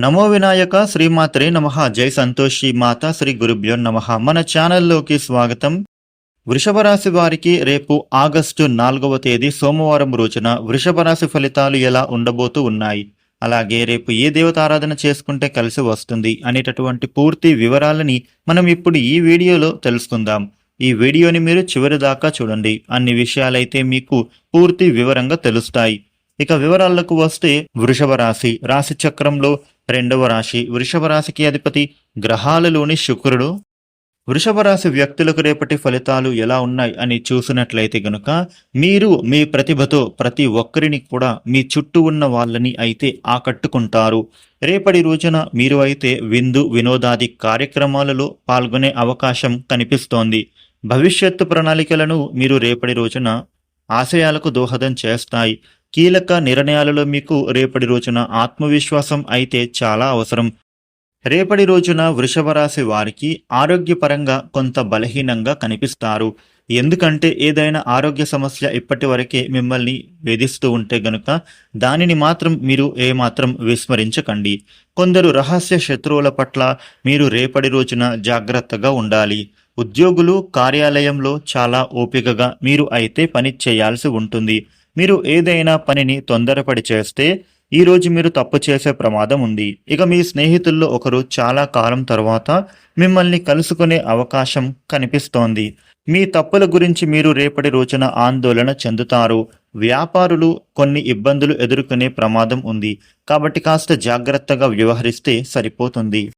నమో వినాయక శ్రీమాత్రే నమ. జై సంతోషి మాత శ్రీ గురుభ్యో నమ. మన ఛానల్లోకి స్వాగతం. వృషభ రాశి వారికి రేపు ఆగస్టు నాలుగవ తేదీ సోమవారం రోజున వృషభ రాశి ఫలితాలు ఎలా ఉండబోతూ ఉన్నాయి? అలాగే రేపు ఏ దేవతారాధన చేసుకుంటే కలిసి వస్తుంది అనేటటువంటి పూర్తి వివరాలని మనం ఇప్పుడు ఈ వీడియోలో తెలుసుకుందాం. ఈ వీడియోని మీరు చివరి దాకా చూడండి. అన్ని విషయాలైతే మీకు పూర్తి వివరంగా తెలుస్తాయి. ఇక వివరాలకు వస్తే వృషభ రాశి. రాశి చక్రంలో రెండవ రాశి వృషభ రాశికి అధిపతి గ్రహాలలోని శుక్రుడు. వృషభ రాశి వ్యక్తులకు రేపటి ఫలితాలు ఎలా ఉన్నాయి అని చూసినట్లయితే గనుక మీరు మీ ప్రతిభతో ప్రతి ఒక్కరిని కూడా మీ చుట్టూ ఉన్న వాళ్ళని అయితే ఆకట్టుకుంటారు. రేపటి రోజున మీరు అయితే విందు వినోదాది కార్యక్రమాలలో పాల్గొనే అవకాశం కనిపిస్తోంది. భవిష్యత్తు ప్రణాళికలను మీరు రేపటి రోజున ఆశయాలకు దోహదం చేస్తాయి. కీలక నిర్ణయాలలో మీకు రేపటి రోజున ఆత్మవిశ్వాసం అయితే చాలా అవసరం. రేపటి రోజున వృషభ రాశి వారికి ఆరోగ్యపరంగా కొంత బలహీనంగా కనిపిస్తారు. ఎందుకంటే ఏదైనా ఆరోగ్య సమస్య ఇప్పటి వరకే మిమ్మల్ని వేధిస్తూ ఉంటే గనుక దానిని మాత్రం మీరు ఏమాత్రం విస్మరించకండి. కొందరు రహస్య శత్రువుల పట్ల మీరు రేపటి రోజున జాగ్రత్తగా ఉండాలి. ఉద్యోగులు కార్యాలయంలో చాలా ఓపికగా మీరు అయితే పని చేయాల్సి ఉంటుంది. మీరు ఏదైనా పనిని తొందరపడి చేస్తే ఈ రోజు మీరు తప్పు చేసే ప్రమాదం ఉంది. ఇక మీ స్నేహితుల్లో ఒకరు చాలా కాలం తర్వాత మిమ్మల్ని కలుసుకునే అవకాశం కనిపిస్తోంది. మీ తప్పుల గురించి మీరు రేపటి రోజున ఆందోళన చెందుతారు. వ్యాపారులు కొన్ని ఇబ్బందులు ఎదుర్కొనే ప్రమాదం ఉంది. కాబట్టి కాస్త జాగ్రత్తగా వ్యవహరిస్తే సరిపోతుంది.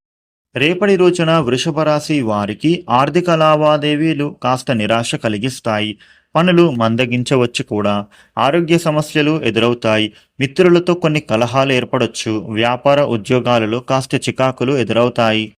రేపటి రోజున వృషభ రాశి వారికి ఆర్థిక లావాదేవీలు కాస్త నిరాశ కలిగిస్తాయి. పనులు మందగించవచ్చు కూడా. ఆరోగ్య సమస్యలు ఎదురవుతాయి. మిత్రులతో కొన్ని కలహాలు ఏర్పడొచ్చు. వ్యాపార ఉద్యోగాలలో కాస్త చికాకులు ఎదురవుతాయి.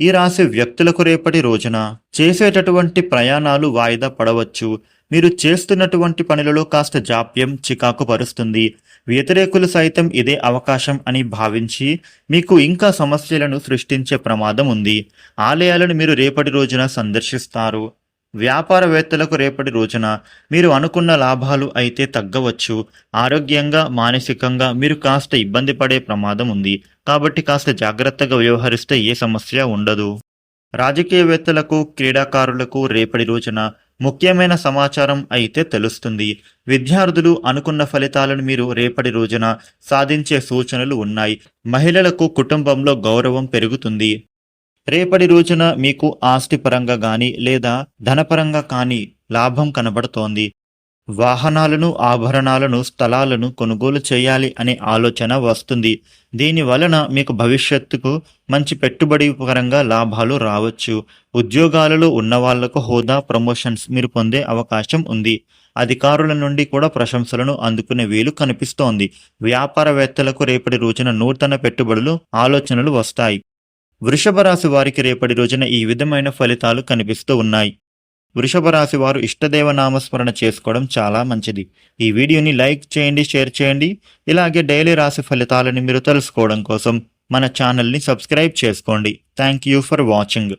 ఈ రాశి వ్యక్తులకు రేపటి రోజున చేసేటటువంటి ప్రయాణాలు వాయిదా పడవచ్చు. మీరు చేస్తున్నటువంటి పనులలో కాస్త జాప్యం చికాకు పరుస్తుంది. వ్యతిరేకులు సైతం ఇదే అవకాశం అని భావించి మీకు ఇంకా సమస్యలను సృష్టించే ప్రమాదం ఉంది. ఆలయాలను మీరు రేపటి రోజున సందర్శిస్తారు. వ్యాపారవేత్తలకు రేపటి రోజున మీరు అనుకున్న లాభాలు అయితే తగ్గవచ్చు. ఆరోగ్యంగా మానసికంగా మీరు కాస్త ఇబ్బంది పడే ప్రమాదం ఉంది. కాబట్టి కాస్త జాగ్రత్తగా వ్యవహరిస్తే ఏ సమస్య ఉండదు. రాజకీయవేత్తలకు క్రీడాకారులకు రేపటి రోజున ముఖ్యమైన సమాచారం అయితే తెలుస్తుంది. విద్యార్థులు అనుకున్న ఫలితాలను మీరు రేపటి రోజున సాధించే సూచనలు ఉన్నాయి. మహిళలకు కుటుంబంలో గౌరవం పెరుగుతుంది. రేపటి రోజున మీకు ఆస్తిపరంగా గాని కానీ లేదా ధనపరంగా కానీ లాభం కనబడుతోంది. వాహనాలను ఆభరణాలను స్థలాలను కొనుగోలు చేయాలి అనే ఆలోచన వస్తుంది. దీని వలన మీకు భవిష్యత్తుకు మంచి పెట్టుబడి పరంగా లాభాలు రావచ్చు. ఉద్యోగాలలో ఉన్న వాళ్ళకు హోదా ప్రమోషన్స్ మీరు పొందే అవకాశం ఉంది. అధికారుల నుండి కూడా ప్రశంసలను అందుకునే వీలు కనిపిస్తోంది. వ్యాపారవేత్తలకు రేపటి రోజున నూతన పెట్టుబడులు ఆలోచనలు వస్తాయి. వృషభ రాశి వారికి రేపటి రోజున ఈ విధమైన ఫలితాలు కనిపిస్తూ ఉన్నాయి. వృషభ రాశి వారు ఇష్టదేవ నామస్మరణ చేసుకోవడం చాలా మంచిది. ఈ వీడియోని లైక్ చేయండి షేర్ చేయండి. ఇలాగే డైలీ రాశి ఫలితాలని మీరు తెలుసుకోవడం కోసం మన ఛానల్ని సబ్స్క్రైబ్ చేసుకోండి. Thank you for watching.